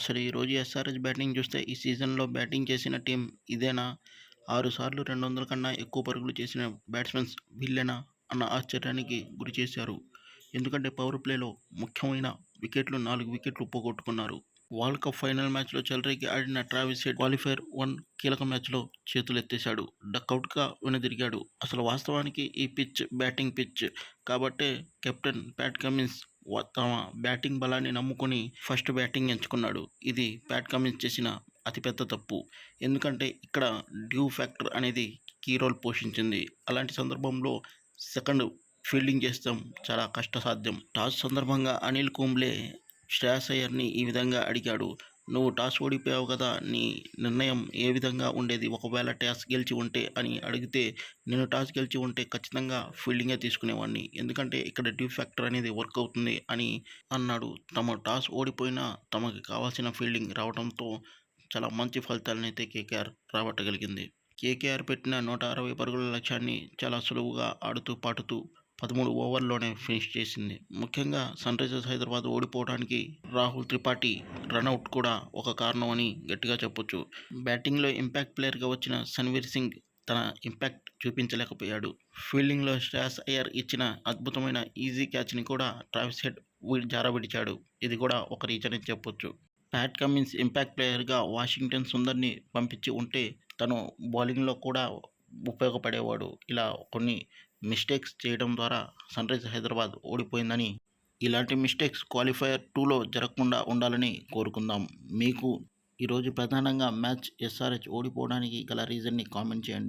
అసలు ఈరోజు SRS batting చూస్తే ఈ సీజన్లో బ్యాటింగ్ చేసిన టీం ఇదేనా? ఆరుసార్లు రెండు వందల కన్నా ఎక్కువ పరుగులు చేసిన బ్యాట్స్మెన్స్ వీళ్ళేనా? అన్న ఆశ్చర్యానికి గురి చేశారు. ఎందుకంటే పవర్ ప్లేలో ముఖ్యమైన వికెట్లు నాలుగు వికెట్లు పోగొట్టుకున్నారు. వరల్డ్ కప్ ఫైనల్ మ్యాచ్లో చెలరీకి ఆడిన ట్రావిస్ హెడ్ క్వాలిఫైర్ వన్ కీలక మ్యాచ్లో చేతులెత్తేశాడు. డక్అవుట్గా వెనుదిరిగాడు. అసలు వాస్తవానికి ఈ పిచ్ బ్యాటింగ్ పిచ్ కాబట్టే కెప్టెన్ ప్యాట్ కమిన్స్ తమ బ్యాటింగ్ బలాన్ని నమ్ముకొని ఫస్ట్ బ్యాటింగ్ ఎంచుకున్నాడు. ఇది ప్యాట్ కమిన్స్ చేసిన అతిపెద్ద తప్పు. ఎందుకంటే ఇక్కడ డ్యూ ఫ్యాక్టర్ అనేది కీ రోల్ పోషించింది. అలాంటి సందర్భంలో సెకండ్ ఫీల్డింగ్ చేస్తాం చాలా కష్టసాధ్యం. టాస్ సందర్భంగా అనిల్ కుంబ్లే శ్రేయస్ అయ్యర్ని ఈ విధంగా అడిగాడు. నువ్వు టాస్ ఓడిపోయావు కదా నీ నిర్ణయం ఏ విధంగా ఉండేది? ఒకవేళ టాస్ గెలిచి ఉంటే అని అడిగితే నేను టాస్ గెలిచి ఉంటే ఖచ్చితంగా ఫీల్డింగే తీసుకునేవాడిని ఎందుకంటే ఇక్కడ డ్యూ ఫ్యాక్టర్ అనేది వర్క్ అవుతుంది అని అన్నాడు. తమ టాస్ ఓడిపోయినా తమకి కావాల్సిన ఫీల్డింగ్ రావడంతో చాలా మంచి ఫలితాలనైతే అయితే కేకేఆర్ రాబట్టగలిగింది. కేకేఆర్ పెట్టిన నూట అరవై పరుగుల లక్ష్యాన్ని చాలా సులువుగా ఆడుతూ పాటుతూ పదమూడు ఓవర్లోనే ఫినిష్ చేసింది. ముఖ్యంగా సన్ రైజర్స్ హైదరాబాద్ ఓడిపోవడానికి రాహుల్ త్రిపాఠి రన్అట్ కూడా ఒక కారణం అని గట్టిగా చెప్పొచ్చు. బ్యాటింగ్లో ఇంపాక్ట్ ప్లేయర్గా వచ్చిన సన్వీర్ సింగ్ తన ఇంపాక్ట్ చూపించలేకపోయాడు. ఫీల్డింగ్లో శ్రేయస్ అయ్యర్ ఇచ్చిన అద్భుతమైన ఈజీ క్యాచ్ని కూడా ట్రావిస్ హెడ్ జారబిడిచాడు ఇది కూడా ఒక రీజన్ అని చెప్పొచ్చు. ప్యాట్ కమిన్స్ ఇంపాక్ట్ ప్లేయర్గా వాషింగ్టన్ సుందర్ని పంపించి ఉంటే తను బౌలింగ్లో కూడా ఉపయోగపడేవాడు. ఇలా కొన్ని మిస్టేక్స్ చేయడం ద్వారా సన్ హైదరాబాద్ ఓడిపోయిందని ఇలాంటి మిస్టేక్స్ క్వాలిఫైయర్ టూలో జరగకుండా ఉండాలని కోరుకుందాం. మీకు ఈరోజు ప్రధానంగా మ్యాచ్ ఎస్ఆర్హెచ్ ఓడిపోవడానికి గల రీజన్ని కామెంట్ చేయండి.